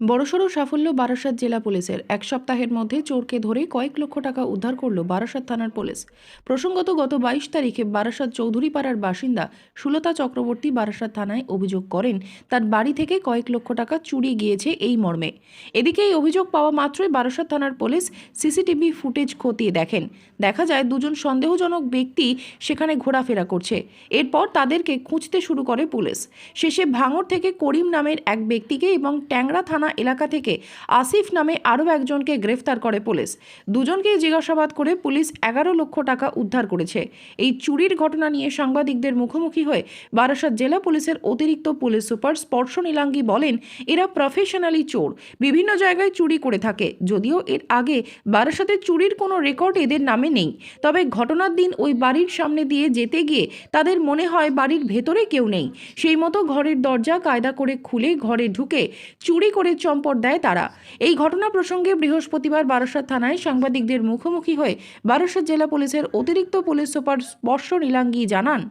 বড়সড় সাফল্য বারাসাত জেলা পুলিশের। এক সপ্তাহের মধ্যে চোরকে ধরে কয়েক লক্ষ টাকা উদ্ধার করল বারাসাত থানার পুলিশ। প্রসঙ্গত গত বাইশ তারিখে বারাসাত চৌধুরীপাড়ার বাসিন্দা সুলতা চক্রবর্তী বারাসাত থানায় অভিযোগ করেন, তার বাড়ি থেকে কয়েক লক্ষ টাকা চুরি গিয়েছে এই মর্মে। এদিকে এই অভিযোগ পাওয়া মাত্রই বারাসাত থানার পুলিশ সিসিটিভি ফুটেজ খতিয়ে দেখেন। দেখা যায় দুজন সন্দেহজনক ব্যক্তি সেখানে ঘোরাফেরা করছে। এরপর তাদেরকে খুঁজতে শুরু করে পুলিশ। শেষে ভাঙড় থেকে করিম নামের এক ব্যক্তিকে এবং ট্যাংরা থানা এলাকা থেকে আসিফ নামে আরও একজনকে গ্রেফতার করে পুলিশ। দুজনকেই জিজ্ঞাসাবাদ করে পুলিশ এগারো লক্ষ টাকা উদ্ধার করেছে। এই চুরির ঘটনা নিয়ে সাংবাদিকদের মুখোমুখি হয়ে বারাসাত জেলা পুলিশের অতিরিক্ত পুলিশ সুপার স্পর্শ নীলাঙ্গি বলেন, এরা প্রফেশনালি চোর। বিভিন্ন জায়গায় চুরি করে থাকে। যদিও এর আগে বারাসাতে চুরির কোনো রেকর্ড এদের নামে নেই। তবে ঘটনার দিন ওই বাড়ির সামনে দিয়ে যেতে গিয়ে তাদের মনে হয় বাড়ির ভেতরে কেউ নেই। সেই মতো ঘরের দরজা কায়দা করে খুলে ঘরে ঢুকে চুরি করে চম্পট দেয় তারা। এই ঘটনা প্রসঙ্গে বৃহস্পতিবার বারাসাত থানায় সাংবাদিকদের মুখোমুখি হয়ে বারাসাত জেলা পুলিশের অতিরিক্ত পুলিশ সুপার স্পর্শ নীলাঙ্গি জানান।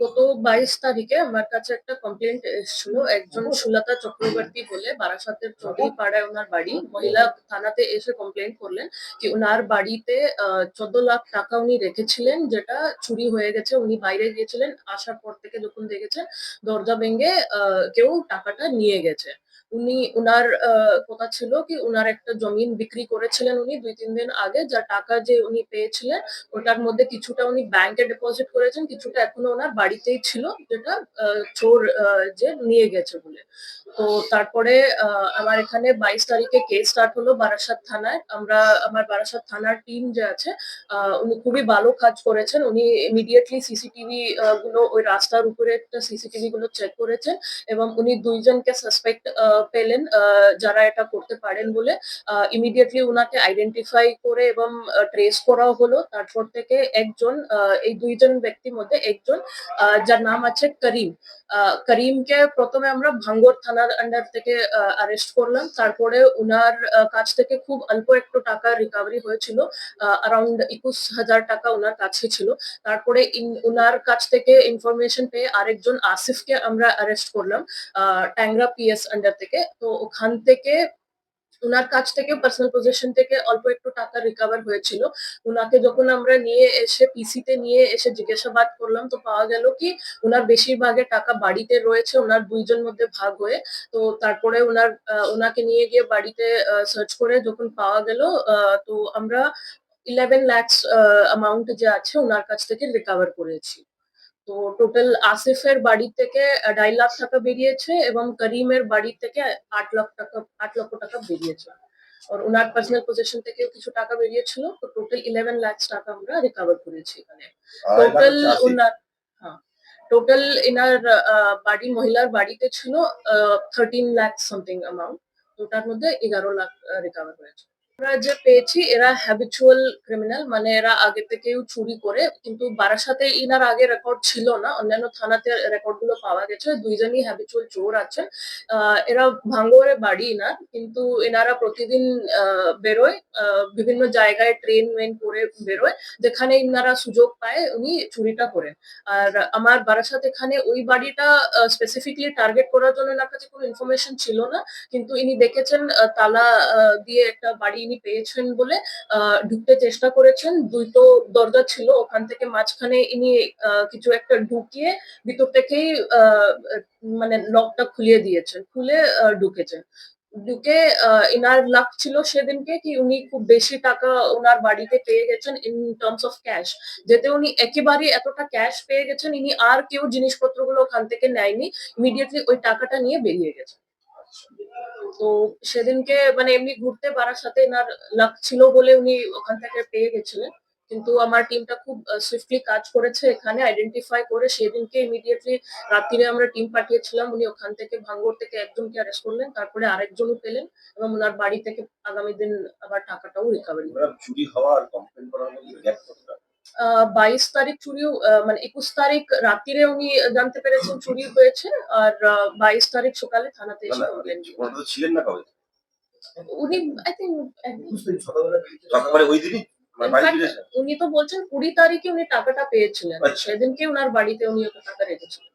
গত বাইশ তারিখে আমার কাছে একটা কমপ্লেন্ট এসেছিল। একজন সুলতা চক্রবর্তী বলে বারাসাতের চৌধুরী পাড়ায় ওনার বাড়ি। মহিলা থানাতে এসে কমপ্লেন করলেন কি ওনার বাড়িতে চোদ্দ লাখ টাকা উনি রেখেছিলেন, যেটা চুরি হয়ে গেছে। উনি বাইরে গিয়েছিলেন, আসার পর থেকে যখন দেখেছেন, দরজা ভেঙে কেউ টাকাটা নিয়ে গেছে। উনি উনার কথা ছিল কি উনার একটা জমিন বিক্রি করেছিলেন উনি দুই, তিন দিন আগে। যা টাকা যে উনি পেয়েছিলেন, ওটার মধ্যে কিছুটা উনি ব্যাংকে ডিপোজিট করেছেন, কিছুটা এখনও ওনার বাড়িতেই ছিল, যেটা চোর যে নিয়ে গেছে বলে। তো তারপরে আমার এখানে বাইশ তারিখে কেস স্টার্ট হলো বারাসাত থানায়। আমরা, আমার বারাসাত থানার টিম যে আছে উনি খুবই ভালো কাজ করেছেন। উনি ইমিডিয়েটলি সিসিটিভি গুলো ওই রাস্তার উপরে একটা সিসিটিভি গুলো চেক করেছেন এবং উনি দুইজনকে সাসপেক্ট পেলেন যারা এটা করতে পারেন বলে ইমিডিয়েটলি ওনাকে আইডেন্টিফাই করে এবং ট্রেস করাও হলো। তারপর থেকে একজন এই দুইজন ব্যক্তির মধ্যে একজন যার নাম আছে করিম। করিমকে প্রথমে আমরা ভাঙ্গর থানার আন্ডার থেকে অ্যারেস্ট করলাম। তারপরে উনার কাছ থেকে খুব অল্প একটু টাকা রিকভারি হয়েছিল অ্যারাউন্ড একুশ হাজার টাকা ওনার কাছে ছিল। তারপরে উনার কাছ থেকে ইনফরমেশন পেয়ে আরেকজন আসিফকে আমরা অ্যারেস্ট করলাম ট্যাংরা পিএস আন্ডার থেকে। তো ওখান থেকে ওনার কাছ থেকে পার্সোনাল পজিশন থেকে অল্প একটু টাকা রিকভার হয়েছিল। ওনাকে যখন আমরা নিয়ে এসে পিসিতে নিয়ে এসে জিজ্ঞাসাবাদ করলাম, তো পাওয়া গেল কি ওনার বেশিরভাগের টাকা বাড়িতে রয়েছে ওনার দুইজন মধ্যে ভাগ হয়ে। তো তারপরে ওনার ওনাকে নিয়ে গিয়ে বাড়িতে সার্চ করে যখন পাওয়া গেল তো আমরা ইলেভেন ল্যাক্স অ্যামাউন্ট যে আছে ওনার কাছ থেকে রিকভার করেছি। তো টোটাল আসিফের বাড়ি থেকে আড়াই লাখ টাকা বেরিয়েছে এবং করিমের বাড়ি থেকে আট লাখ টাকা আট লক্ষ টাকা বেরিয়েছে। আর ওনার পার্সোনাল পজিশন থেকে কিছু টাকা বেরিয়েছিল তো টোটাল ইলেভেন লাখ টাকা আমরা রিকভার করেছি এখানে। টোটাল ওনার হ্যাঁ টোটাল এনার বাড়ি মহিলার বাড়িতে ছিল থার্টিন লাখ সামথিং অ্যামাউন্ট তো ওটার মধ্যে এগারো লাখ রিকভার হয়েছে। আমরা যে পেয়েছি, এরা হ্যাবিচুয়াল ক্রিমিনাল মানে এরা আগে থেকেও চুরি করে, কিন্তু বারাসাতে ইনার আগে রেকর্ড ছিল না। অন্যান্য থানাতে রেকর্ডগুলো পাওয়া গেছে। দুইজনই হ্যাবিচুয়াল চোর আছেন। এরা ভাঙ্গরে বাড়ি ইনার, কিন্তু এনারা প্রতিদিন বেরোয় বিভিন্ন জায়গায় ট্রেন মেন করে বেরোয়, যেখানে ইনারা সুযোগ পায় উনি চুরিটা করেন। আর আমার বারাসাত এখানে ওই বাড়িটা স্পেসিফিকলি টার্গেট করার জন্য এনার কাছে কোনো ইনফরমেশন ছিল না, কিন্তু ইনি দেখেছেন তালা দিয়ে একটা বাড়ি ইনি পেয়েছেন বলে ঢুকতে চেষ্টা করেছেন। দুটো দরজা ছিল, ওখান থেকে মাঝখানে ইনি কিছু একটা ঢুকিয়ে ভিতর থেকেই মানে লকটা খুলিয়ে দিয়েছেন, খুলে ঢুকেছেন। ঢুকে ইনার লাক ছিল সেদিনকে কি উনি খুব বেশি টাকা ওনার বাড়িতে পেয়ে গেছেন ইন টার্মস অফ ক্যাশ। যেতে উনি একেবারে এতটা ক্যাশ পেয়ে গেছেন, ইনি আর কেউ জিনিসপত্রগুলো ওখান থেকে নেয়নি, ইমিডিয়েটলি ওই টাকাটা নিয়ে বেরিয়ে গেছেন। তো সেদিনকে মানে এমনি ঘুরতে পারার সাথে এনার লাক ছিল বলে উনি ওখান থেকে পেয়ে গেছিলেন। কিন্তু আমার টিমটা খুব সুইফটলি কাজ করেছে এখানে আইডেন্টিফাই করে সেদিনকে ইমিডিয়েটলি রাত্রিরে আমরা টিম পাঠিয়েছিলাম। উনি ওখান থেকে ভাঙ্গর থেকে একজনকে অ্যারেস্ট করলেন, তারপরে আরেকজনও পেলেন এবং ওনার বাড়ি থেকে আগামী দিন আবার টাকাটাও রিকভারি চুরি কমপ্লেন কতটা বাইশ তারিখ চুরি আহ, মানে একুশ তারিখ রাত্রিরে উনি জানতে পেরেছেন চুরি হয়েছে আর বাইশ তারিখ সকালে থানাতে এসে কমপ্লেন ছিলেন না কবে? উনি আই থিঙ্ক সকালে ওই দিনই? মানে উনি তো বলছেন কুড়ি তারিখে উনি টাকাটা পেয়েছিলেন। আচ্ছা। সেদিনকে উনার বাড়িতে উনি টাকা রেখেছিলেন।